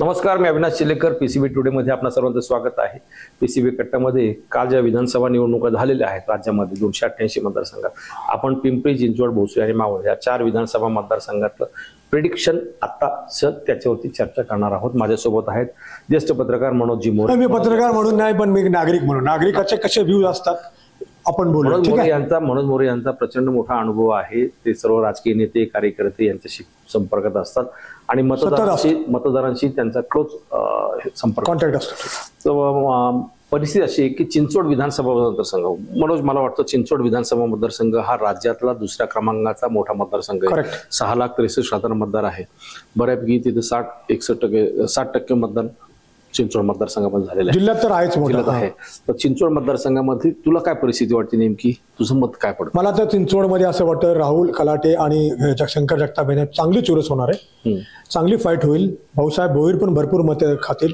नमस्कार मी Avinash Chilekar PCB today मध्ये आपणा सर्वांचं स्वागत आहे. पीसीबी कट्टामध्ये काल ज्या विधानसभा निवडणुका झालेल्या आहेत राज्यामध्ये दोनशे अठ्ठ्याऐंशी मतदारसंघात आपण पिंपरी चिंचवड भोसरी आणि मावळ या चार विधानसभा मतदारसंघातलं प्रिडिक्शन आता सर त्याच्यावरती चर्चा करणार आहोत. माझ्यासोबत आहेत ज्येष्ठ पत्रकार मनोजी मोरे. मी पत्रकार म्हणून नाही पण मी नागरिक म्हणून. नागरिकाचे कसे व्ह्यूज असतात आपण मनोज मोरे यांचा मनोज मोरे यांचा प्रचंड मोठा अनुभव आहे. ते सर्व राजकीय नेते कार्यकर्ते यांच्याशी संपर्कात असतात. आणि मतदारांशी मतदारांशी त्यांचा क्लोज संपर्क कॉन्टॅक्ट असतो परिस्थिती अशी आहे की चिंचवड विधानसभा मतदारसंघ मनोज मला वाटतं चिंचवड विधानसभा मतदारसंघ हा राज्यातला दुसऱ्या क्रमांकाचा मोठा मतदारसंघ आहे. सहा लाख त्रेसष्ट हजार मतदार आहे. बऱ्यापैकी तिथे साठ एकसष्ट टक्के साठ टक्के मतदान चिंचवड मतदारसंघामध्ये झालेलं आहे. जिल्ह्यात तर आहेच जिल्ह्यात आहे. तर चिंचवड मतदारसंघामध्ये तुला काय परिस्थिती वाटते नेमकी? तुझं मत काय पडतं? मला तर चिंचवडमध्ये असं वाटतं राहुल कलाटे आणि शंकर जगताप यांच्यात चांगली चुरस होणार आहे. चांगली फाईट होईल. भाऊसाहेब भोईर पण भरपूर मते खातील.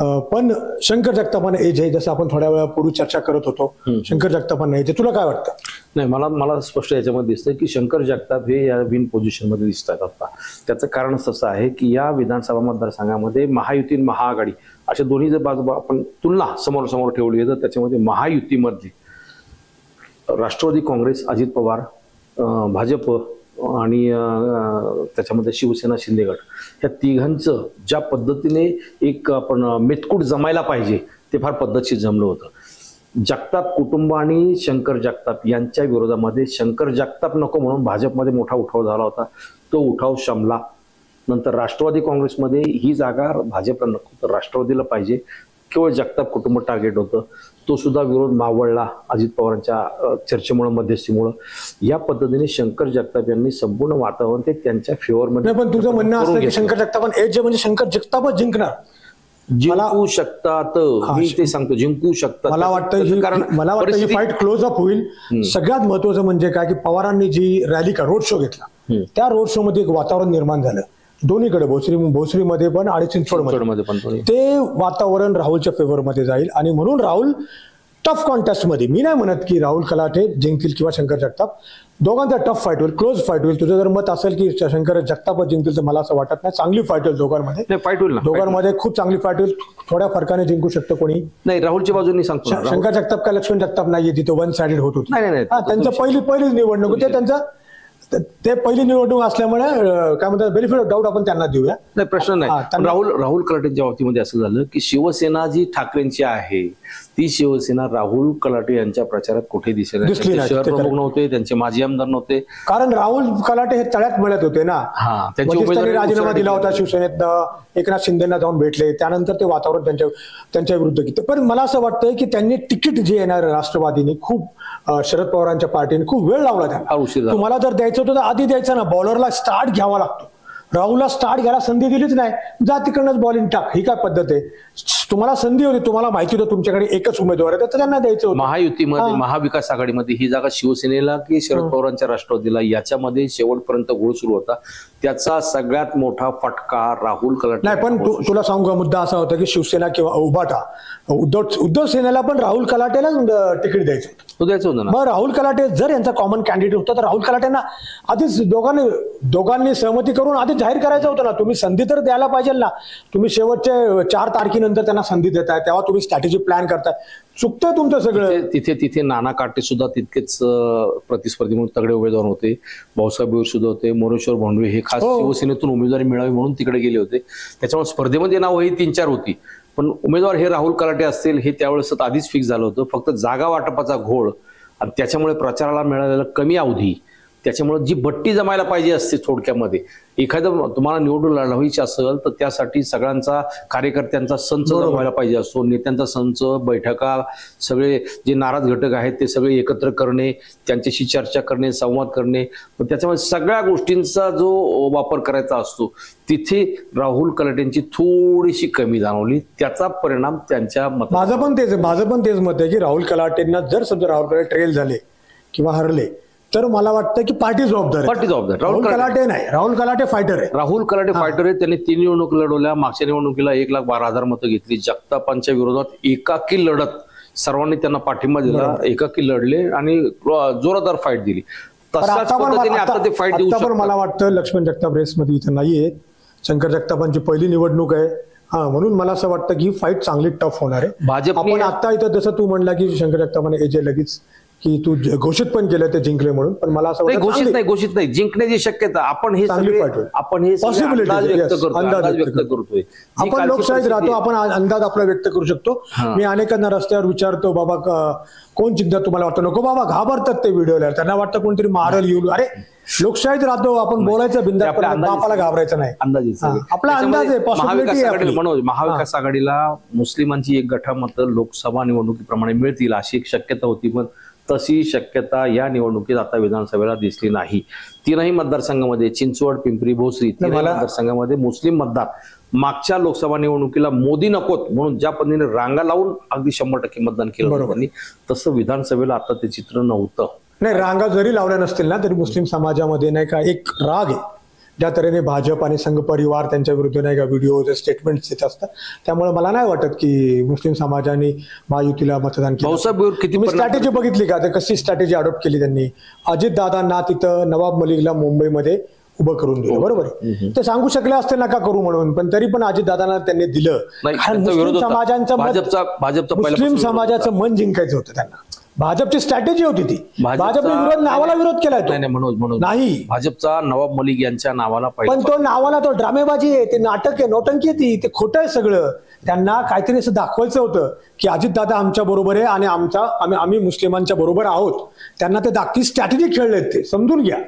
पण शंकर जगतापाने एज आहे जसं आपण थोड्या वेळापूर्वी चर्चा करत होतो शंकर जगतापांना एज आहे तुला काय वाटतं? नाही मला मला स्पष्ट याच्यामध्ये दिसतंय की शंकर जगताप हे या विन पोझिशनमध्ये दिसत आहेत आता. त्याचं कारणच तसं आहे की या विधानसभा मतदारसंघामध्ये महायुती आणि महाआघाडी अशा दोन्ही जर बाजू आपण तुलना समोर समोर ठेवली तर त्याच्यामध्ये महायुतीमधली राष्ट्रवादी काँग्रेस अजित पवार भाजप आणि त्याच्यामध्ये शिवसेना शिंदेगड या तिघांचं ज्या पद्धतीने एक आपण मेतकूट जमायला पाहिजे ते फार पद्धतशीर जमलं होतं. जगताप कुटुंब आणि शंकर जगताप यांच्या विरोधामध्ये शंकर जगताप नको म्हणून भाजपमध्ये मोठा उठाव झाला होता. तो उठाव शमला. नंतर राष्ट्रवादी काँग्रेसमध्ये ही जागा भाजपला नको तर राष्ट्रवादीला पाहिजे. केवळ जगताप कुटुंब टार्गेट होतं. तो सुद्धा विरोध मावळला अजित पवारांच्या चर्चेमुळं मध्यस्थीमुळं. या पद्धतीने शंकर जगताप यांनी संपूर्ण वातावरण ते त्यांच्या फेवरमध्ये पण तुझं म्हणणं असतं की शंकर जगताप एज आहे म्हणजे शंकर जगतापच जिंकणार. जिंकू शकतात. मी ते सांगतो जिंकू शकतात. मला वाटतं कारण मला वाटतं ही फाईट क्लोज अप होईल. सगळ्यात महत्वाचं म्हणजे काय की पवारांनी जी रॅली का रोड शो घेतला त्या रोड शो मध्ये एक वातावरण निर्माण झालं. दोन्हीकडे भोसरी भोसरीमध्ये पण आणि चिंचवडमध्ये. पण तो- वातावरण राहुलच्या फेवरमध्ये जाईल. आणि म्हणून राहुल टफ कॉन्टेस्टमध्ये मी नाही म्हणत की राहुल कलाटे जिंकतील किंवा शंकर जगताप. दोघांचा टफ फाईट होईल क्लोज फाईट होईल. तुझं जर मत असेल की शंकर जगतापच जिंकतील तर मला असं वाटत नाही. चांगली फाईट होईल दोघांमध्ये. नाही फाईट होईल. दोघांमध्ये खूप चांगली फाईट होईल. थोड्या फरकाने जिंकू शकतं कोणी. नाही राहुलच्या बाजूनी सांगतो शंकर जगताप का लक्ष्मण जगताप नाहीये? तिथे वन साइडेड होत होती. नाही, नाही, नाही. त्यांचं पहिली पहिलीच निवडणूक ते त्यांचं ते पहिली निवडणूक असल्यामुळे काय म्हणतात बेनिफिट ऑफ डाऊट आपण त्यांना देऊया. नाही प्रश्न नाही. राहुल राहुल कलाटेंच्या बाबतीमध्ये असं झालं की शिवसेना जी ठाकरेंची आहे ती शिवसेना राहुल कलाटे यांच्या प्रचारात कुठे दिसली शहर प्रमुख. नव्हते त्यांचे माजी आमदार नव्हते. कारण राहुल कलाटे हे तळ्यात मिळत होते ना. त्यांनी राजीनामा दिला होता शिवसेनेत एकनाथ शिंदेना जाऊन भेटले. त्यानंतर ते वातावरण त्यांच्या त्यांच्या विरुद्ध घेते पण मला असं वाटतंय की त्यांनी तिकीट जे येणार राष्ट्रवादीने खूप शरद पवारांच्या पार्टीने खूप वेळ लावला त्यांना. तुम्हाला जर द्यायचं होतं तर आधी द्यायचं ना. बॉलरला स्टार्ट घ्यावा लागतो. राहुलला स्टार्ट घ्यायला संधी दिलीच नाही. जा तिकडनंच बॉलिंग टाक. ही काय पद्धत आहे? तुम्हाला संधी होती तुम्हाला माहिती होतं तुमच्याकडे एकच उमेदवार आहे तर त्यांना द्यायचं होतं. महायुतीमध्ये महाविकास आघाडीमध्ये ही जागा शिवसेनेला की शरद पवारांच्या राष्ट्रवादीला याच्यामध्ये शेवटपर्यंत गोळ सुरू होता. त्याचा सगळ्यात मोठा फटका राहुल कलाटे नाही पण तुला सांगू का मुद्दा असा होता की शिवसेना किंवा उभाटा उद्धव उद्धव सेनेला पण राहुल कलाटेलाच अं, तिकीट द्यायचं होतं. तो द्यायचं होतं ना? मग राहुल कलाटे जर यांचा कॉमन कॅन्डिडेट होता तर राहुल कलाटेंना आधीच दोघांनी दोघांनी सहमती करून आधीच जाहीर करायचं होतं ना. तुम्ही संधी तर द्यायला पाहिजे ना. तुम्ही शेवटच्या चार तारखेनंतर त्यांना संधी देताय तेव्हा तुम्ही स्ट्रॅटेजी प्लॅन करताय. चुकतंय तुमचं सगळं. तिथे तिथे नाना काटे सुद्धा तितकेच प्रतिस्पर्धी म्हणून तगडे उमेदवार होते. भाऊसाहेब बोर सुद्धा होते मोरेश्वर भोंडवे हे खास हो. शिवसेनेतून उमेदवारी मिळावी म्हणून तिकडे गेले होते. त्याच्यामुळे स्पर्धेमध्ये नाव ही तीन चार होती. पण उमेदवार हे राहुल कलाटे असतील हे त्यावेळेस आधीच फिक्स झालं होतं. फक्त जागा वाटपाचा घोळ आणि त्याच्यामुळे प्रचाराला मिळालेला कमी अवधी त्याच्यामुळे जी बट्टी जमायला पाहिजे असते थोडक्यामध्ये एखादं तुम्हाला निवडून लढवायची असेल तर त्यासाठी सगळ्यांचा कार्यकर्त्यांचा संच जमवायला पाहिजे असतो नेत्यांचा संच बैठका सगळे जे नाराज घटक आहेत ते सगळे एकत्र करणे त्यांच्याशी चर्चा करणे संवाद करणे त्याच्यामध्ये सगळ्या गोष्टींचा जो वापर करायचा असतो तिथे राहुल कलाटेंची थोडीशी कमी जाणवली त्याचा परिणाम त्यांच्या मत माझं पण तेच. माझं पण तेच मत आहे की राहुल कलाटेंना जर समजा राहुल कलाटे ट्रेल झाले किंवा हरले तर मला वाटतं की पार्टी जबाबदार आहे. पार्टी जबाबदार. राहुल कलाटे. नाही. राहुल कलाटे फायटर आहे. राहुल कलाटे फायटर आहेत. त्यांनी तीन निवडणूक लढवल्या. मागच्या निवडणुकीला एक लाख बारा हजार मतं घेतली. जगतापांच्या विरोधात एकाकी लढत सर्वांनी त्यांना पाठिंबा दिला. एकाकी लढले आणि जोरदार फाईट दिली. पण मला वाटतं लक्ष्मण जगताप रेसमध्ये इथं नाहीये. शंकर जगतापांची पहिली निवडणूक आहे. हा म्हणून मला असं वाटतं की फाईट चांगली टफ होणार आहे. भाजपने- आपण आता इथं जसं तू म्हणला की शंकर जगतापाने एजे लगेच की तू ज- घोषित पण केलं ते जिंकले म्हणून पण मला असं नाही वाटतं घोषित चांगली- नाही घोषित नाही जिंकण्याची शक्यता आपण हे चांगली सगळे- होईल. आपण हे सगळे अंदाज व्यक्त yes, करतोय अंदाज अंदाज व्यक्त व्यक्त करतो. करतोय जी आपण कालची लोकशाहीत परिस्थिती राहतो आहे, आपण आ- अंदाज आपला व्यक्त करू शकतो हा. मी अनेकांना रस्त्यावर विचारतो बाबा क- कोण जिंकतात तुम्हाला वाटतं नको बाबा घाबरतात ते व्हिडिओला त्यांना वाटतं कोणतरी मारल येऊ अरे लोकशाहीत राहतो आपण बोलायचं ते बिंदास आपल्या अंदाजे बापाला सगळे- घाबरायचं नाही अंदाजे हा. आपला अंदाज आहे, महाविकास आहे आघाडीला आपली. मनोज महाविकास आघाडीला मुस्लिमांची एक गठा मतं लोकसभा निवडणुकीप्रमाणे मिळतील अशी एक शक्यता होती पण तशी शक्यता या निवडणुकीत आता विधानसभेला दिसली नाही. तीनही मतदारसंघामध्ये चिंचवड पिंपरी भोसरी तीनही मतदारसंघामध्ये मुस्लिम मतदार मागच्या लोकसभा निवडणुकीला मोदी नकोत म्हणून ज्या पद्धतीने रांगा लावून अगदी शंभर टक्के मतदान केलं. त्यांनी तसं विधानसभेला आता ते चित्र नव्हतं. नाही रांगा जरी लावल्या नसतील ना तरी मुस्लिम समाजामध्ये नाही का एक राग आहे. ज्या तऱ्हेने भाजप आणि संघ परिवार त्यांच्या विरुद्ध नाही का व्हिडिओ स्टेटमेंट देत असतात त्यामुळे मला नाही वाटत की मुस्लिम समाजाने महायुतीला मतदान केलं. किती स्ट्रॅटेजी बघितली का? ते कशी स्ट्रॅटेजी अडॉप्ट केली त्यांनी? अजित दादांना तिथं नवाब मलिकला मुंबईमध्ये उभं करून हो. दिलं बरोबर आहे ते सांगू शकले असते नका करू म्हणून पण तरी पण अजित दादांना त्यांनी दिलं. कारण मुस्लिम. समाजांचं मुस्लिम समाजाचं मन जिंकायचं होतं त्यांना. भाजपची स्ट्रॅटेजी होती ती. भाजपने विरोध नावाला विरोध केलाय नाही नाही मनोज मनोज. नाही. भाजपचा नवाब मलिक यांच्या नावाला पण तो नावाला तो ड्रामेबाजी आहे ते नाटक आहे नोटंकी आहे ती ते खोटं आहे सगळं. त्यांना काहीतरी असं दाखवायचं होतं की अजितदादा आमच्या बरोबर आहे आणि आमचा आम्ही आम्ही मुस्लिमांच्या बरोबर आहोत. त्यांना ते दाखती स्ट्रॅटेजी खेळलेत ते समजून घ्या.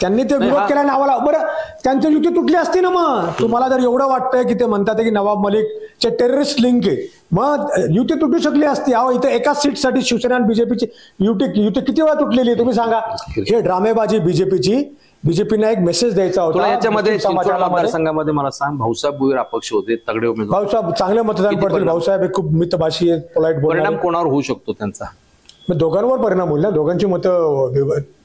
त्यांनी ते विरोध केला नावाला. बरं त्यांची युती तुटली असती ना मग. तुम्हाला जर एवढं वाटतंय की ते म्हणतात की नवाब मलिक चे टेररिस्ट लिंक आहे मग युती तुटू शकली असती. अहो इथं एकाच सीटसाठी शिवसेना आणि बीजेपीची युती युती किती वेळा तुटलेली आहे? तुम्ही सांगा. हे ड्रामेबाजी बीजेपीची. बीजेपीने एक मेसेज द्यायचा होता. याच्यामध्ये. मतदारसंघामध्ये मला सांग भाऊसाहेब भुईर अपक्ष होते तगडे उमेदवार. भाऊसाहेब चांगले मतदान पडतील? भाऊसाहेब हे खूप मितभाषी आहेत पोलाईट परिणाम कोणावर होऊ शकतो त्यांचा? मग दोघांवर परिणाम होईल ना? दोघांची मतं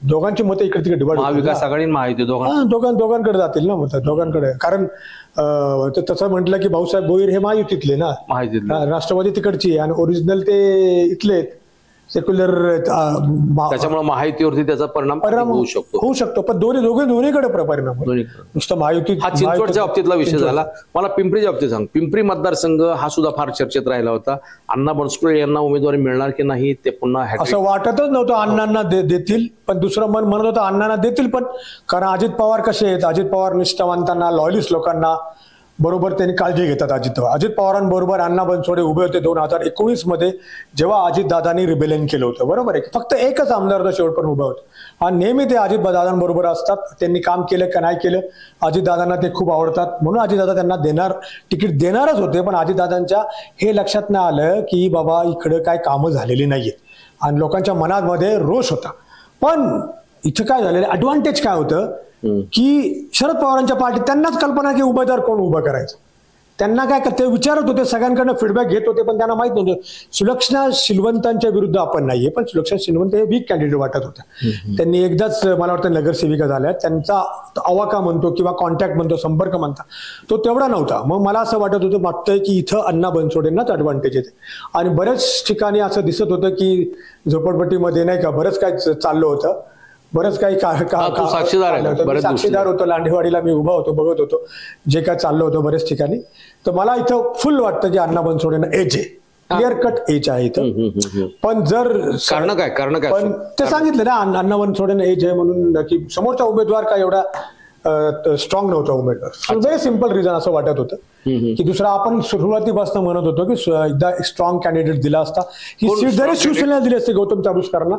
दोघांची मतं इकडे तिकडे डिवाइड महाविकास आघाडी महायुती दोघांना हा दोघां दोघांकडे जातील ना मत दोघांकडे. कारण अं, तसं म्हटलं की भाऊसाहेब भोईर हे महायुतीतले ना महायुतीतले. राष्ट्रवादी तिकडची आहे आणि ओरिजिनल ते इथले सेक्युलर त्याच्यामुळे महायुतीवरती त्याचा परिणाम परिणाम होऊ शकतो? होऊ शकतो पण दोन्ही दोघे दोन्हीकडे प्र- परिणाम. नुसतं महायुती हा चिंचवडच्या बाबतीतला विषय. झाला. मला पिंपरीच्या बाबतीत सांग. पिंपरी मतदारसंघ हा सुद्धा फार चर्चेत राहिला होता. अण्णा बनसोडे यांना उमेदवारी मिळणार की नाही ते पुन्हा hat-trick असं वाटतच नव्हतं अण्णांना दे- देतील पण दुसरं मन म्हणत होतं अण्णांना देतील पण. कारण अजित पवार कसे आहेत? अजित पवार निष्ठावंतांना लॉयलिस्ट लोकांना बरोबर त्यांनी काळजी घेतात अजित अजित पवारांबरोबर अण्णा बनसोडे उभे होते दोन हजार एकोणीसमध्ये जेव्हा अजित दादांनी रिबेलियन केलं होतं. बरोबर आहे? फक्त एकच आमदार होता शेवटपर्यंत उभा होता. आणि नेहमी ते अजित दादांबरोबर असतात. त्यांनी काम केलं का नाही केलं अजितदादांना ते खूप आवडतात. म्हणून अजितदादा त्यांना देणार तिकीट देणारच होते पण अजितदादांच्या हे लक्षात नाही आलं की बाबा इकडं काय कामं झालेली नाहीयेत. आणि लोकांच्या मनामध्ये रोष होता. पण इथं काय झालेलं ऍडव्हान्टेज काय होतं? की शरद पवारांच्या पार्टीत त्यांनाच कल्पना की उमेदवार कोण उभं करायचं. त्यांना काय ते विचारत होते सगळ्यांकडनं फीडबॅक घेत होते पण त्यांना माहीत नव्हतं. सुलक्षणा शिलवंतांच्या विरुद्ध आपण नाहीये पण सुलक्षणा शिलवंत हे वीक कॅन्डिडेट वाटत होते. त्यांनी एकदाच मला वाटतं नगरसेविका झाल्या. त्यांचा अवाका म्हणतो किंवा कॉन्टॅक्ट म्हणतो संपर्क म्हणता. तो तेवढा नव्हता. मग मला असं वाटत होतं वाटतंय की इथं अण्णा बनसोडेंनाच ॲडव्हान्टेज येते. आणि बऱ्याच ठिकाणी असं दिसत होतं की झोपडपट्टीमध्ये नाही का बरंच काय चाललं होतं. बरंच काही का- का- तू का- साक्षीदार. साक्षीदार होतो लांडेवाडीला मी उभा होतो बघत होतो जे काय चाललं होतं बऱ्याच ठिकाणी. तर मला इथं फुल वाटतं की अण्णा बनसोडेंना एज आहे क्लिअर कट एज आहे इथं. पण जर कारण काय? कारण काय? पण ते सांगितलं ना अण्णा अण्णा बनसोडेंना एज आहे म्हणून की समोरचा उमेदवार काय एवढा स्ट्रॉंग नव्हता उमेदवार. व्हेरी सिंपल रिझन असं वाटत होतं. की दुसरा आपण सुरुवातीपासून म्हणत होतो की एकदा स्ट्रॉंग कॅन्डिडेट दिला असता. ही सीट जरी शिवसेनेला दिली असती गौतम चाबुसकरांना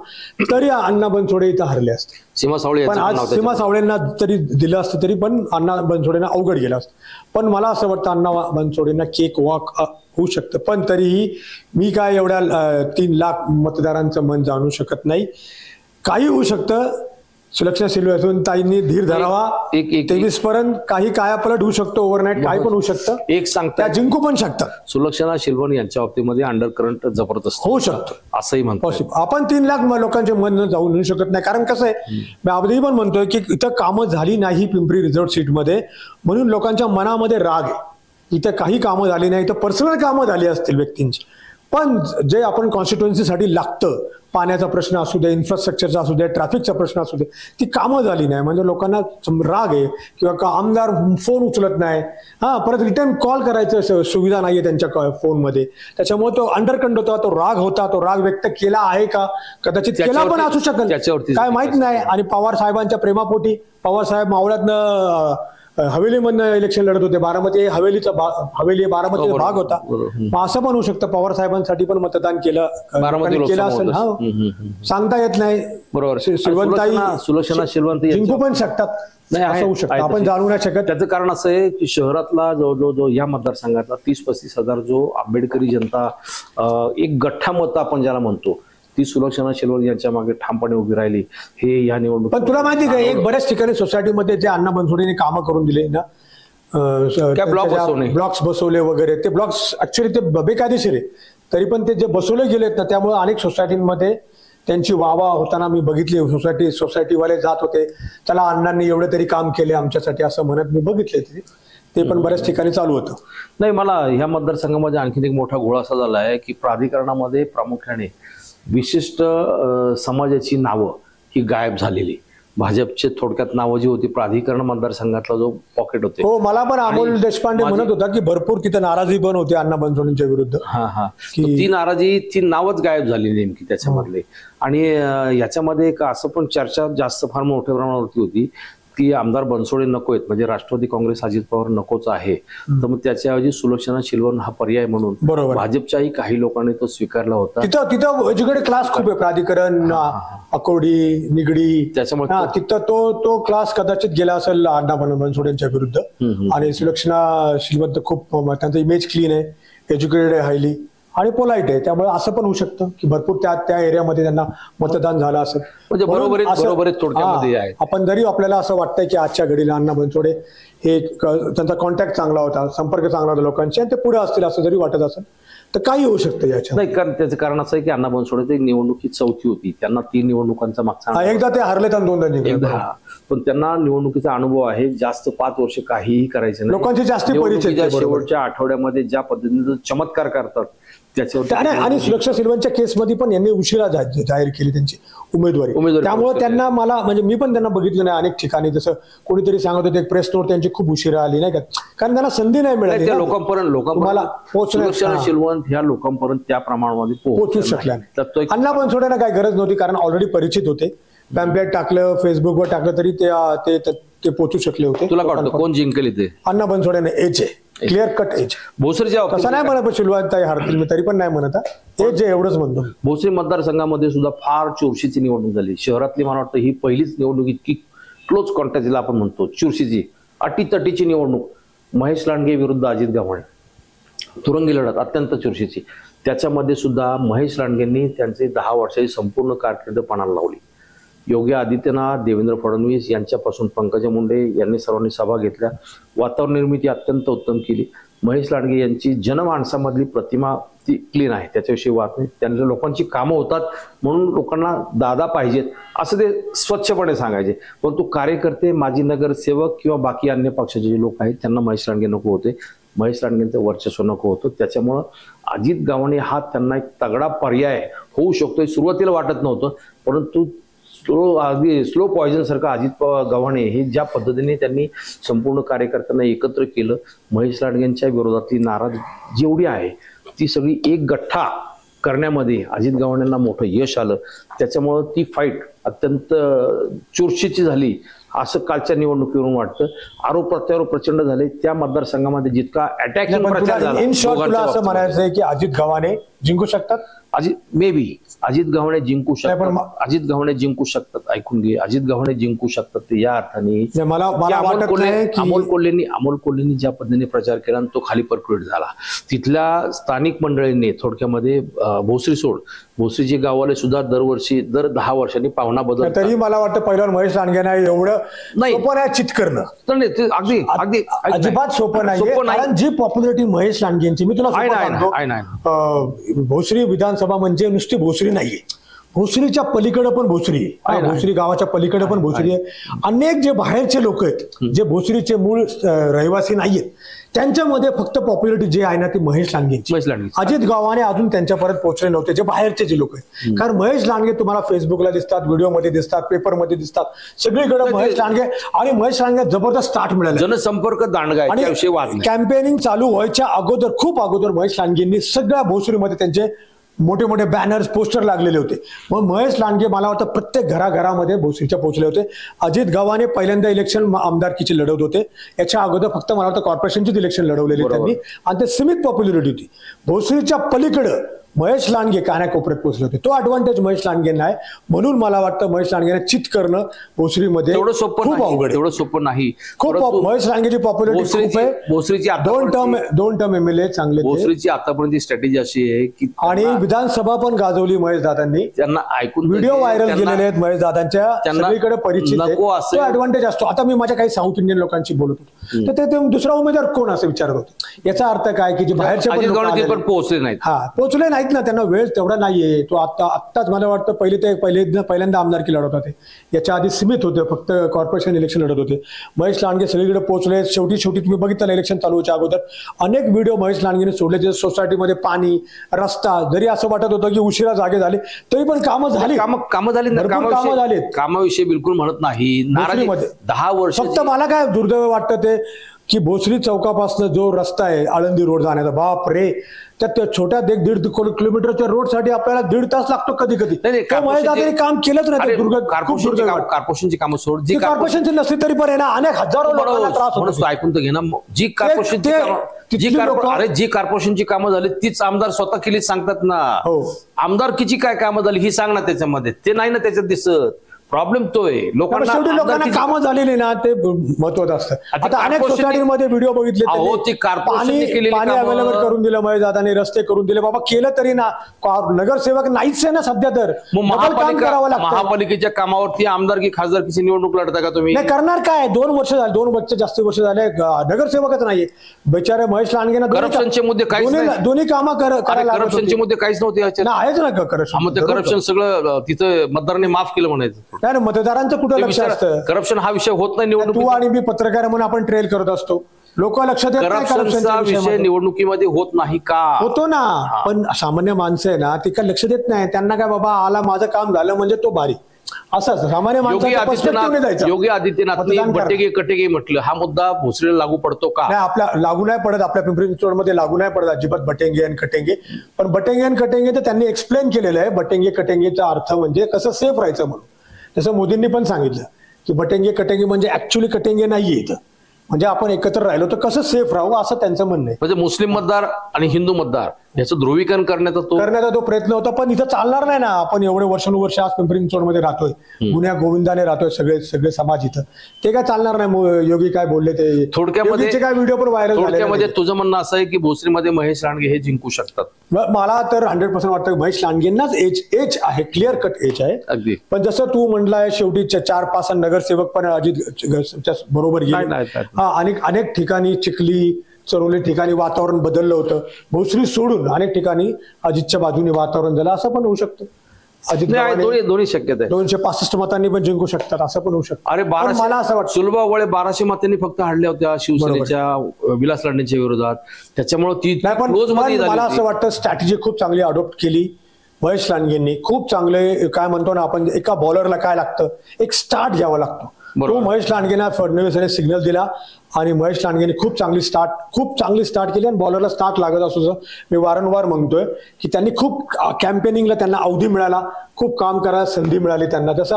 तरी अण्णा बनसोडे इथं हरले असते. सीमा सावळे पण आज सीमा. सावळेंना तरी दिलं असतं तरी पण अण्णा बनसोडेंना अवघड गेलं असतं. पण मला असं वाटतं अण्णा बनसोडेंना केक वॉक होऊ शकतं. पण तरीही मी काय एवढ्या तीन लाख मतदारांचं मन जाणू शकत नाही. काही होऊ शकतं सुलक्षा सिल्वेतून ताईंनी धीर धरावा. एक- एक- तेवीस पर्यंत काही कायापलट होऊ शकतो ओव्हरनाईट काही पण होऊ शकतं. एक सांगता त्या जिंकू पण शकतात. सुलक्षणा शिलवण यांच्या बाबतीमध्ये अंडर करंट जबरदस्त होऊ शकतं. असंही पॉसिबल आपण तीन लाख म- लोकांचे मन जाऊ नेऊ शकत नाही. कारण कसं आहे मी अगदी पण म्हणतोय की इथं कामं झाली नाही पिंपरी रिझॉर्ट सीटमध्ये म्हणून लोकांच्या मनामध्ये राग आहे. इथं काही कामं झाली नाही. इथं पर्सनल कामं झाली असतील व्यक्तींची. पण जे आपण कॉन्स्टिट्युएन्सीसाठी लागतं पाण्याचा प्रश्न असू दे इन्फ्रास्ट्रक्चरचा असू दे ट्रॅफिकचा प्रश्न असू दे ती कामं झाली नाही. म्हणजे लोकांना राग आहे किंवा का आमदार फोन उचलत नाही. हा परत रिटर्न कॉल करायचं सुविधा नाहीये त्यांच्या क- फोनमध्ये. त्याच्यामुळे तो अंडरकंड होता तो राग होता तो राग व्यक्त केला आहे का? कदाचित केला पण असू शकत त्याच्यावरतीच काय माहीत नाही. आणि पवार साहेबांच्या प्रेमापोटी पवार साहेब मावळ्यातनं हवेलीमधनं इलेक्शन लढत होते. बारामती हे हवेलीचा हवेली बारामतीचा बरोबर, भाग होता. असं पण होऊ शकतं. पवार साहेबांसाठी पण मतदान केलं. बारामती केलं असेल हा. सांगता येत नाही. बरोबर. शि- शिलवंताई सुलोचना- सुलोचना शिलवंत जिंकू पण शकतात. नाही, असं होऊ शकतं. आपण. जाणू नाही शकत. त्याचं कारण असं आहे की शहरातला जो जो जो या मतदारसंघातला तीस पस्तीस हजार जो आंबेडकरी जनता एक गठ्ठा मत आपण ज्याला म्हणतो ती सुलक्षणा शेलवर यांच्या मागे ठामपणे उभी राहिली. हे या निवडणूक पण तुला माहिती का एक बऱ्याच ठिकाणी सोसायटीमध्ये जे अण्णा बनसोडेने कामं करून दिले ना बसवणे? ब्लॉक्स बसवले वगैरे ते ब्लॉक्स ऍक्च्युली ते बेकायदेशीर आहे. तरी पण ते जे बसवले गेलेत ना त्यामुळे अनेक सोसायटीमध्ये त्यांची वावा होताना मी बघितली. सोसायटी सोसायटीवाले जात होते. त्याला अण्णांनी एवढे तरी काम केले आमच्यासाठी असं म्हणत मी बघितले ते. ते पण बऱ्याच ठिकाणी चालू होतं. नाही मला ह्या मतदारसंघामध्ये आणखीन एक मोठा गोळा असा झाला आहे की प्राधिकरणामध्ये प्रामुख्याने विशिष्ट समाजाची नावं ही गायब झालेली. भाजपचे थोडक्यात नावं जी होती प्राधिकरण मतदारसंघातला जो पॉकेट होते. हो मला पण अमोल आणि देशपांडे म्हणत होता की भरपूर तिथं नाराजी पण होती अण्णा बनसोडेंच्या विरुद्ध. हा हा. ती नाराजी ती नावच गायब झाली नेमकी त्याच्यामधले. आणि अं, याच्यामध्ये एक असं पण चर्चा जास्त फार मोठ्या प्रमाणावरती होती की आमदार बनसोडे नको आहेत म्हणजे राष्ट्रवादी काँग्रेस अजित पवार नकोच आहे. तर मग त्याच्याऐवजी सुलोचना शिलवण हा पर्याय म्हणून बरोबर. भाजपच्याही काही लोकांनी तो स्वीकारला होता. तिथं तिथं एज्युकेटेड क्लास खूप आहे प्राधिकरण अकोडी निगडी. त्याच्यामुळे हा तिथं तो तो क्लास कदाचित गेला असेल अण्णा बन- बनसोडेंच्या विरुद्ध. आणि सुलक्षणा श्रीमंत खूप त्यांचं इमेज क्लीन आहे एज्युकेटेड आहे हायली आणि पोलाइट आहे. त्यामुळे असं पण होऊ शकतं की भरपूर त्या त्या एरियामध्ये त्यांना मतदान झालं असेल. म्हणजे थोडक्यामध्ये आहे. आपण जरी आपल्याला असं वाटतंय की आजच्या घडीला अण्णा बनसोडे हे त्यांचा कॉन्टॅक्ट चांगला होता संपर्क चांगला होता लोकांशी आणि ते पुढे असतील असं जरी वाटत असेल तर काही होऊ शकतं याच्यात. नाही कारण त्याचं कारण असं आहे की अण्णा बनसोडे ते निवडणूक चौथी होती. त्यांना तीन निवडणुकांचा मागचा एकदा ते हरलेत आणि दोनदा जिंकले पण त्यांना निवडणुकीचा अनुभव आहे. जास्त पाच वर्ष काहीही करायचे नाही. लोकांची जास्ती. शेवटच्या आठवड्यामध्ये ज्या पद्धतीने चमत्कार करतात त्याच्यावर आणि आणि सुरक्षा सिल्वनच्या केसमध्ये पण यांनी उशिरा जाहीर केली त्यांची उमेदवारी उमेदवारी त्यामुळे. त्यांना मला म्हणजे मी पण त्यांना बघितलं नाही अनेक ठिकाणी जसं कोणीतरी सांगत होते प्रेस नोट त्यांची खूप उशिरा आली नाही का कारण त्यांना संधी नाही मिळाली. लोकांपर्यंत लोकांपर्यंत. शिलवंत ह्या लोकांपर्यंत त्या प्रमाणामध्ये पोहोचू शकल्या नाही. तो अण्णा पण सोडायला काही गरज नव्हती कारण ऑलरेडी परिचित होते पॅम्पलेट टाकलं फेसबुकवर टाकलं तरी ते ते ते- ते पोहोचू शकले होते तुला कोण जिंकेल इथे अण्णा बनसोड्याने एज आहे क्लिअर कट एज भोसरीच्या तसं नाही म्हणत शिलवाताई हरतील मी तरी पण नाही म्हणत एज आहे एवढंच म्हणतो. भोसरी मतदारसंघामध्ये सुद्धा फार चुरशीची निवडणूक झाली. शहरातली मला वाटतं ही पहिलीच निवडणूक इतकी क्लोज कॉन्टॅक्ट जिला आपण म्हणतो. चुरशीची अटीतटीची निवडणूक. महेश लांडगे विरुद्ध अजित गव्हाणे. तुरंगी लढत अत्यंत चुरशीची. त्याच्यामध्ये सुद्धा महेश लांडगेंनी त्यांचे दहा वर्षाची संपूर्ण कारकीर्द पणाला लावली. योगी आदित्यनाथ देवेंद्र फडणवीस यांच्यापासून पंकजा मुंडे यांनी सर्वांनी सभा घेतल्या. वातावरण निर्मिती अत्यंत उत्तम केली. महेश लांडगे यांची जनमाणसामधली प्रतिमा ती क्लीन आहे त्याच्याविषयी वाद नाही. त्यांच्या लोकांची कामं होतात म्हणून लोकांना दादा पाहिजेत असं ते स्वच्छपणे सांगायचे. परंतु कार्यकर्ते माजी नगरसेवक किंवा बाकी अन्य पक्षाचे जे लोक आहेत त्यांना महेश लांडगे नको होते. महेश लांडगेंचं वर्चस्व नको होतं. त्याच्यामुळं अजित गावणे हा त्यांना एक तगडा पर्याय होऊ शकतो सुरुवातीला वाटत नव्हतं. परंतु स्लो अगदी स्लो पॉयझन सारखं अजित पवार गव्हाणे हे ज्या पद्धतीने त्यांनी संपूर्ण कार्यकर्त्यांना एकत्र केलं महेश लांडगेंच्या विरोधातली नाराज जेवढी आहे ती सगळी एक गठ्ठा करण्यामध्ये अजित गव्हाणेंना मोठं यश आलं. त्याच्यामुळं ती फाईट अत्यंत चुरशीची झाली असं कालच्या निवडणुकीवरून वाटतं. आरोप प्रत्यारोप प्रचंड झाले. त्या मतदारसंघामध्ये जितका झाला इन शॉर्ट तुला असं. म्हणायचं आहे की अजित गव्हाणे जिंकू शकतात? अजित मे बी अजित गव्हाणे जिंकू पण शकतात. अजित गव्हाणे जिंकू शकतात. ऐकून घे. अजित गव्हाणे जिंकू शकतात ते या अर्थाने. मला अमोल कोल्हे अमोल कोल्हेंनी अमोल कोल्हेंनी ज्या पद्धतीने प्रचार केला तो खाली परक्युलेट झाला. तिथल्या स्थानिक मंडळींनी थोडक्यामध्ये भोसरी सोड. भोसरीचे गाववाले सुद्धा दरवर्षी दर दहा वर्षांनी पाहुणा बदल तरी मला वाटतं पहिल्यावर महेश एवढं नाही. सोपं नाही चित करणं नाही ते अगदी अगदी. अजिबात सोपं नाही. कारण जी पॉप्युलरिटी महेश लांडगेंची मी तुला भोसरी विधानसभा म्हणजे नुसती भोसरी नाहीये. भोसरीच्या पलीकडे पण भोसरी आहे. भोसरी गावाच्या पलीकडे पण भोसरी आहे. अनेक जे बाहेरचे लोक आहेत जे भोसरीचे मूळ रहिवासी नाहीयेत त्यांच्यामध्ये फक्त पॉप्युलरिटी जे आहे ना ती महेश लांडगेंची. लांडगे. अजित गावाने अजून त्यांच्यापर्यंत पोहोचले नव्हते जे बाहेरचे जे लोक आहेत. कारण महेश लांडगे तुम्हाला फेसबुकला दिसतात व्हिडिओमध्ये दिसतात पेपरमध्ये दिसतात. सगळीकडे महेश लांडगे आणि महेश लांडगे जबरदस्त स्टार्ट मिळाले. जनसंपर्क दांडगा आणि कॅम्पेनिंग चालू व्हायच्या अगोदर खूप अगोदर महेश लांडगेंनी सगळ्या भोसरीमध्ये त्यांचे मोठे मोठे बॅनर्स पोस्टर लागलेले होते. मग महेश लांडगे मला वाटतं प्रत्येक घराघरामध्ये भोसरीच्या पोहोचले होते. अजित गव्हाणे पहिल्यांदा इलेक्शन आमदारकीची लढवत होते. याच्या अगोदर फक्त मला वाटतं कॉर्पोरेशनचीच इलेक्शन लढवलेली. त्यांनी. आणि ते सीमित पॉप्युलरिटी होती. भोसरीच्या पलीकडं महेश लांडगे कानाकोपऱ्यात पोहोचले होते. तो ॲडव्हान्टेज महेश लांडगेंना आहे. म्हणून मला वाटतं महेश लांडगेंना चित करणं भोसरीमध्ये तेवढं सोपं खूप नाही. अवघड तेवढं सोपं नाही. खूप महेश लांडगेची पॉप्युलरिटी खूप आहे. भोसरीची दोन टर्म दोन टर्म एम एल ए चांगले. भोसरीची आतापर्यंत स्ट्रॅटेजी अशी आहे की आणि विधानसभा पण गाजवली महेश दादांनी. त्यांना ऐकून व्हिडिओ व्हायरल केलेले आहेत महेश दादांच्या. सगळीकडे परिचित ऍडव्हान्टेज असतो. आता मी माझ्या काही साऊथ इंडियन लोकांची बोलत होतो. तर ते- दुसरा उमेदवार कोण असं विचारत होते? याचा अर्थ काय की जे बाहेरचे पण पोहोचले नाहीत. हा पोहोचले नाहीत ना त्यांना वेळ तेवढा नाहीये. तो आता आत्ताच मला वाटतं पहिले ते पहिले पहिल्यांदा आमदारकी लढत होते. याच्या आधी सीमित होते फक्त कॉर्पोरेशन इलेक्शन लढत होते. महेश लांडगे सगळीकडे पोहोचले. शेवटी शेवटी तुम्ही बघितलं इलेक्शन चालू व्हायच्या अगोदर. अनेक व्हिडिओ महेश लांडगेने सोडले जे सोसायटीमध्ये पाणी रस्ता जरी असं वाटत होतं की उशिरा जागे झाले तरी पण कामं झाली. काम कामं झाली कामं झालीत. कामाविषयी बिलकुल म्हणत नाही. दहा वर्ष फक्त मला काय दुर्दैव वाटतं ते की भोसरी चौकापासून जो रस्ता आहे आळंदी रोड जाण्याचा बाप रे त्या त्या छोट्या एक दीड किलो- किलोमीटरच्या रोडसाठी आपल्याला दीड तास लागतो कधी कधी काम केलंच नाही कॉर्पोरेशनची काम- सोड. जी कॉर्पोरेशनची नसली तरी पण ना अनेक हजारो ऐकून तर घे ना. जी कॉर्पोरेशनची जी अरे जी कॉर्पोरेशनची कामं झाली तीच आमदार स्वतः केली सांगतात ना. हो. आमदारकीची काय कामं झाली ही सांग ना त्याच्यामध्ये. ते नाही ना त्याच्यात दिसत. प्रॉब्लेम तो आहे पण लोकांना शेवटी लोकांना आमदारकीची- कामं झालेली ना ते महत्वाचं असतं. आता अनेक सोसायटीमध्ये व्हिडिओ बघितले अहो. ती पाणी केलेली पाणी कामं- अवेलेबल करून दिलं महेश दादाने रस्ते करून दिले. बाबा केलं तरी ना. कॉर- नगरसेवक नाहीच आहे ना सध्या तर. मग डबल काम महापालिका करावं लागतं. महापालिकेच्या कामावरती आमदारकी खासदारकीची निवडणूक लढता का तुम्ही? नाही करणार काय? दोन वर्ष झाले दोन वर्ष जास्त वर्ष झाले. ग- नगरसेवकच नाहीये. बिचारे महेश लांडगेना दोन्ही- करप्शनचे मुद्दे काहीच दोन्ही नाही. दोन्ही कामं कर- करायला लागत करप्शनचे. मुद्दे काहीच नव्हते याच्यात. ना आहेच ना हा, करप्शन मग ते करप्शन सगळं अं, तिथं मतदारांनी माफ केलं म्हणायचं. नाही ना, मतदारांचं कुठं लक्ष असतं? करप्शन हा विषय होत नाही तू आणि मी पत्रकार म्हणून आपण ट्रेल करत असतो. लोक लक्ष देत नाही करप्शनचा करप्शनच्या विषय विषयामध्ये. निवडणुकीमध्ये होत नाही का? होतो ना पण सामान्य माणसं आहे ना ते काय लक्ष देत नाही. त्यांना काय बाबा आला माझं काम झालं म्हणजे तो भारी. असं. सामान्य योगी perspective आदित्यनाथ जायचं. योगी आदित्यनाथनी मतदान करा. बटेगे कटेगे म्हटलं. हा मुद्दा भोसरीला लागू पडतो का? नाही आपल्या लागू नाही पडत. आपल्या पिंपरी चिंचवडमध्ये लागू नाही पडत. अजिबात बटेंगे आणि कटेंगे. पण बटेंगे आणि कटेंगे तर त्यांनी एक्सप्लेन केलेलं आहे. बटेंगे कटेंगेचा अर्थ म्हणजे कसं सेफ राहायचं म्हणून. जसं मोदींनी पण सांगितलं की बटेंगे कटेंगे म्हणजे ऍक्च्युली कटेंगे आहे इथं. म्हणजे आपण एकत्र राहिलो तर कसं सेफ राहू असं त्यांचं म्हणणं आहे. म्हणजे मुस्लिम मतदार आणि हिंदू मतदार याचं ध्रुवीकरण करण्याचा तो करण्याचा तो प्रयत्न होता पण इथं चालणार नाही ना. आपण एवढे वर्षानुवर्ष आज पिंपरी चिंचवडमध्ये राहतोय. गुन्ह्या गोविंदाने राहतोय सगळे सगळे समाज इथं. ते काय चालणार नाही योगी काय बोलले ते? थोडक्यामध्ये काय व्हिडिओ पण व्हायरल थोडक्यामध्ये तुझं म्हणणं असं आहे की भोसरीमध्ये महेश लांडगे हे जिंकू शकतात. मला तर हंड्रेड पर्सेंट वाटतं महेश लांडगेंनाच एज एज आहे क्लिअर कट एज आहे. अगदी. पण जसं तू म्हणलाय शेवटी चार पाच नगरसेवक पण अजित बरोबर. हा अनेक अनेक ठिकाणी चिखली चरोली ठिकाणी वातावरण बदललं होतं. भोसरी सोडून अनेक ठिकाणी अजितच्या बाजूने वातावरण झालं. असं पण होऊ शकतं. अजित दोन्ही दोन्ही शक्यता आहे. दोनशे पासष्ट मतांनी पण जिंकू शकतात. असं पण होऊ शकतं. अरे बाराशे मला असं वाटतं सुलभा वळे बाराशे मतांनी फक्त हाडल्या होत्या शिवसेनेच्या विलास लांडेच्या विरोधात. त्याच्यामुळे ती नाही पण मला. असं वाटतं स्ट्रॅटेजी खूप चांगली अडॉप्ट केली. महेश लांडगेंनी खूप चांगले काय म्हणतो ना आपण एका बॉलरला काय लागतं? एक स्टार्ट घ्यावा लागतो. तो महेश लांडगेना फडणवीस यांनी सिग्नल दिला आणि महेश लांडगेने खूप चांगली स्टार्ट खूप चांगली स्टार्ट केली आणि बॉलरला स्टार्ट लागत असतो मी वारंवार म्हणतोय की त्यांनी खूप कॅम्पेनिंगला त्यांना अवधी मिळाला खूप काम करायला संधी मिळाली त्यांना. जसं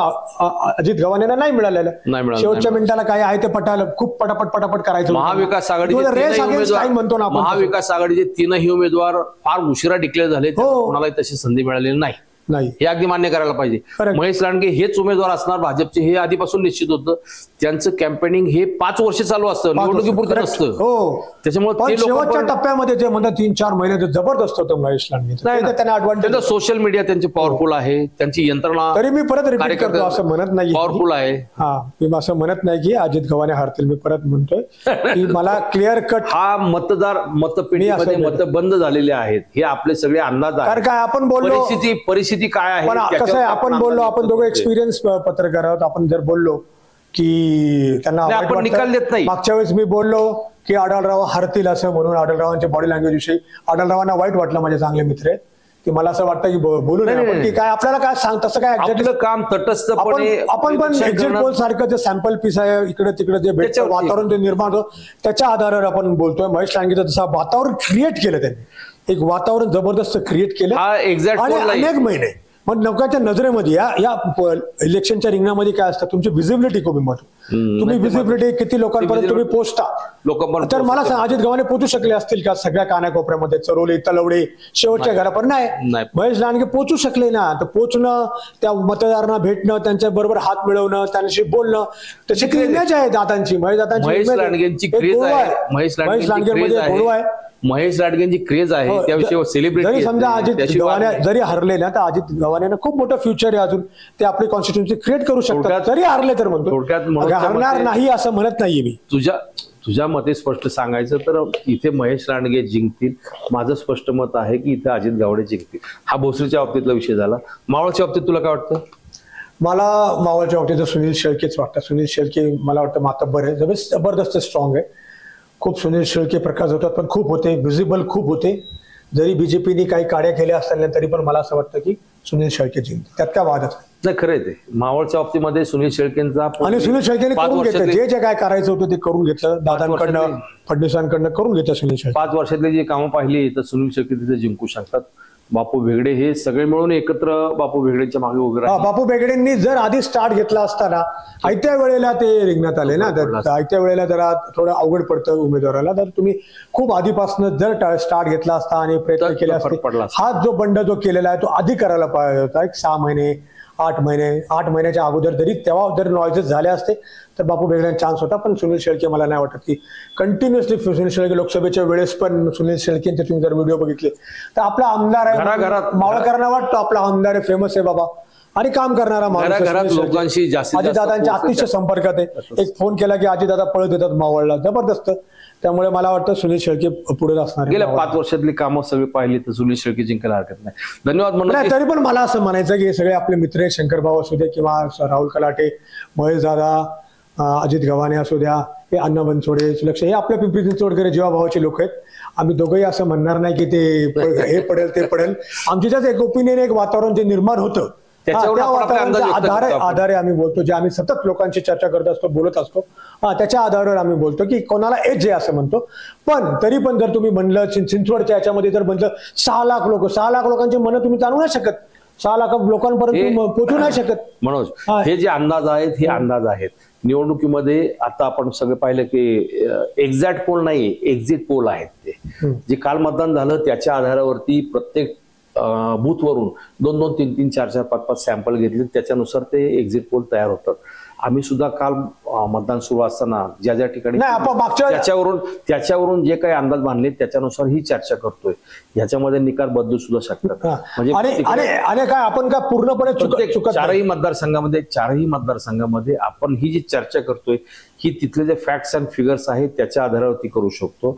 अजित नाही मिळालेलं. नाही मिळालं, शेवटच्या मिनिटाला काय आहे ते पटायला खूप पटापट पटापट करायचं. महाविकास टाइम म्हणतो ना महाविकास आघाडीचे तीनही उमेदवार फार उशिरा डिक्लेअर झाले हो. कोणालाही तशी संधी मिळालेली नाही. नाही. हे अगदी मान्य करायला पाहिजे. महेश लांडगे हेच उमेदवार असणार भाजपचे हे आधीपासून निश्चित होतं. त्यांचं कॅम्पेनिंग हे पाच वर्ष चालू असतं. निवडणुकीपुरतं. नसतं. हो. त्याच्यामुळे शेवटच्या टप्प्यामध्ये जे म्हणतात तीन चार महिने ते जबरदस्त होतं महेश तर त्यांना त्यांचं सोशल मीडिया त्यांचे पॉवरफुल आहे. त्यांची यंत्रणा तरी मी परत रिपीट करतो असं म्हणत नाही पॉवरफुल आहे. हा मी असं म्हणत नाही की अजित गव्हाणे हारतील मी परत म्हणतोय की मला क्लिअर कट हा मतदार मी मतपेढीमध्ये असं मत बंद झालेले आहेत. हे आपले सगळे अंदाज कारण आहेत काय आपण बोललो परिस्थिती परिस्थिती परिस्थिती काय आहे पण कसं आहे आपण बोललो आपण दोघं. एक्सपिरियन्स पत्रकार आहोत आपण जर बोललो की त्यांना आपण. निकाल देत नाही. मागच्या वेळेस मी बोललो की आढळराव हरतील असं म्हणून आढळरावांच्या बॉडी लँग्वेज विषयी आढळरावांना वाईट वाटलं माझे चांगले मित्र आहेत की मला असं वाटतं की बोलू नये की काय आपल्याला काय सांग तसं काय आपलं काम आपण तटस्थपणे आपण पण एक्झिट पोल सारखं जे सॅम्पल पीस आहे इकडे तिकडे जे त्याच्यावरती. वातावरण जे निर्माण होतं त्याच्या आधारावर आपण बोलतोय महेश लांडगेचं तसं वातावरण क्रिएट केलं त्यांनी एक वातावरण जबरदस्त क्रिएट केलं. हा आणि. अनेक महिने मग लोकांच्या नजरेमध्ये या या इलेक्शनच्या रिंगणामध्ये काय असतं? तुमची व्हिजिबिलिटी खूप महत्त्व तुम्ही व्हिजिबिलिटी किती लोकांपर्यंत तुम्ही पोचता लोकांपर्यंत तर मला पोहोचता. सांग अजित गव्हाणे पोहोचू शकले असतील का सगळ्या कानाकोपऱ्यामध्ये? चरोली तलवडे शेवटच्या घरापर्यंत नाही. महेश लांडगे पोचू शकले ना? तर पोचणं त्या मतदारांना भेटणं त्यांच्या बरोबर हात मिळवणं त्यांच्याशी बोलणं तशी इमेज आहे दादांची. महेश दादांची महेश क्रेज गोडवा आहे. महेश लांडगेंमध्ये क्रेज आहे हो, त्याविषयी सेलिब्रिटी समजा अजित गव्हाणे जरी हरले ना तर अजित गव्हाणे खूप मोठं फ्युचर आहे अजून. ते आपली कॉन्स्टिट्युन्सी क्रिएट करू शकतात. जरी हरले तर म्हणतो थोडक्यात हरणार नाही असं म्हणत नाहीये मी. तुझ्या तुझ्या मते स्पष्ट सांगायचं तर इथे महेश लांडगे जिंकतील. माझं स्पष्ट मत आहे की इथे अजित गावडे जिंकतील. हा भोसरीच्या बाबतीतला विषय झाला. मावळच्या बाबतीत तुला काय वाटतं? मला मावळच्या बाबतीत सुनील शेळकेच वाटतं. सुनील शेळके मला वाटतं मातब्बर आहे. जबरदस्त स्ट्रॉंग आहे. खूप सुनील शेळके प्रकाश होतात पण खूप होते विजिबल खूप होते. जरी बीजेपीने काही काड्या केल्या असताना तरी पण मला असं वाटतं की सुनील शेळके जिंकतील त्यात काय वादच नाही. नाही खरं आहे ते. मावळच्या बाबतीमध्ये सुनील शेळकेंचा आणि सुनील शेळकेने करून घेतलं. जे जे काय करायचं होतं ते करून घेतलं. दादांकडनं फडणवीसांकडनं करून घेतलं सुनील शेळके. पाच वर्षातली जी कामं पाहिली तर सुनील शेळके तिथे जिंकू शकतात. बापू भेगडे हे सगळे मिळून एकत्र बापू भेगडेच्या मागे उभे हा, राहिले बापू बेगडेंनी जर आधी स्टार्ट घेतला असताना आयत्या वेळेला ते रिंगणात आले ना तर आयत्या वेळेला. जरा थोडं अवघड पडतं उमेदवाराला. तर तुम्ही खूप आधीपासून जर स्टार्ट घेतला असता आणि प्रयत्न तर केले फरक असते पडला असता. हा जो बंड जो केलेला आहे तो आधी करायला पाहिजे होता एक सहा महिने आठ महिने आठ महिन्याच्या अगोदर जरी तेव्हा जर नॉलेजेस झाले असते तर बापू बेगड्यांना चान्स होता पण सुनील शेळके मला नाही वाटत. की कंटिन्युअसली सुनील शेळके लोकसभेच्या वेळेस पण सुनील शेळकेंचे तुम्ही जर व्हिडिओ बघितले तर आपला आमदार घराघरात- आहे मावळकरांना वाटतो आपला आमदार आहे फेमस आहे बाबा. आणि काम करणारा माणूस. लोकांशी अजितदादांच्या अतिशय. संपर्कात आहे. एक फोन केला की अजितदादा पळत येतात मावळला. जबरदस्त. त्यामुळे मला वाटतं सुनील शेळके पुढे असणार गेल्या. पाच वर्षातली कामं सगळी पाहिली तर सुनील शेळके जिंकायला हरकत नाही. धन्यवाद म्हणून तरी पण मला असं म्हणायचं की हे सगळे आपले मित्र शंकर भाऊ असू दे किंवा राहुल कलाटे महेश दादा अजित गव्हाणे असू द्या हे अण्णा बनसोडे सुलक्ष हे आपल्या पिंपरी चिंचवडकरे जेव्हा भावाचे लोक आहेत. आम्ही दोघंही असं म्हणणार नाही की ते हे पडेल ते पडेल. आमची त्याच एक ओपिनियन एक वातावरण जे निर्माण होतं त्याच्यावर त्या आपण आपले अंदाज वातावरणाच्या व्यक्त आधारे करतो आपण. आधारे आम्ही बोलतो. जे आम्ही सतत लोकांशी चर्चा करत असतो बोलत असतो हा त्याच्या आधारावर आम्ही बोलतो की कोणाला एज आहे असं म्हणतो. पण तरी पण जर तुम्ही म्हणलं चिं- चिंचवडच्या याच्यामध्ये जर म्हणलं सहा लाख लोक सहा लाख लोकांची मनं तुम्ही जाणू नाही शकत. सहा लाख लोकांपर्यंत हे- तुम्ही पोहोचू नाही शकत. मनोज हा. हे जे अंदाज आहेत हे अंदाज आहेत. निवडणुकीमध्ये आता आपण सगळं पाहिलं की एक्झॅक्ट पोल नाही एक्झिट पोल आहेत ते. जे काल मतदान झालं त्याच्या आधारावरती प्रत्येक बूथवरून दोन दोन तीन तीन चार चार पाच पाच सॅम्पल घेतले. त्याच्यानुसार ते एक्झिट पोल तयार होतात. आम्ही सुद्धा काल मतदान सुरू असताना ज्या ज्या ठिकाणी त्याच्यावरून त्याच्यावरून जे काही अंदाज बांधले त्याच्यानुसार ही चर्चा करतोय. ह्याच्यामध्ये निकाल बदलू सुद्धा शकतात. हा. म्हणजे काय आपण काय पूर्णपणे. चारही मतदारसंघामध्ये चारही मतदारसंघामध्ये आपण ही जी चर्चा करतोय ही तिथले जे फॅक्ट्स अँड फिगर्स आहेत त्याच्या आधारावरती करू शकतो.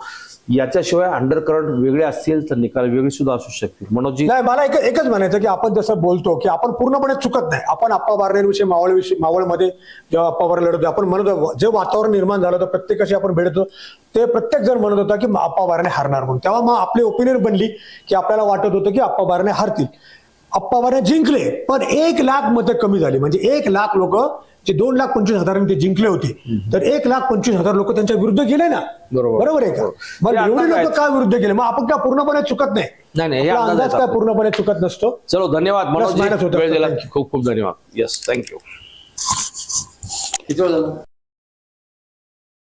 याच्याशिवाय अंडर करंट वेगळे असतील तर निकाल वेगळे सुद्धा असू शकतील. मनोजी नाही मला एक एकच म्हणायचं की आपण जसं बोलतो की आपण पूर्णपणे चुकत नाही. आपण आप्पा बारणेविषयी मावळ विषयी मावळमध्ये जेव्हा आप्पा बारणे लढतो आपण म्हणत होतो जे वातावरण निर्माण झालं होतं प्रत्येकाशी आपण भेटतो ते प्रत्येक जण म्हणत होता की आप्पा बारणे हारणार म्हणून. तेव्हा मग आपली ओपिनियन बनली की आपल्याला वाटत होतं की आप्पा बारणे हारतील. आप्पा बारणे जिंकले पण एक लाख मतं कमी झाली. म्हणजे एक लाख लोक जे दोन लाख पंचवीस हजारांनी ते जिंकले होते. तर एक लाख पंचवीस हजार लोक त्यांच्या विरुद्ध गेले ना? बरोबर. आहे का? मग हे एवढे अंदाज लोक. का विरुद्ध गेले? मग आपण काय पूर्णपणे चुकत नाही. नाही, अंदाज काय पूर्णपणे चुकत नसतो? चलो धन्यवाद. खूप खूप धन्यवाद. येस थँक्यू किती वेळ झाला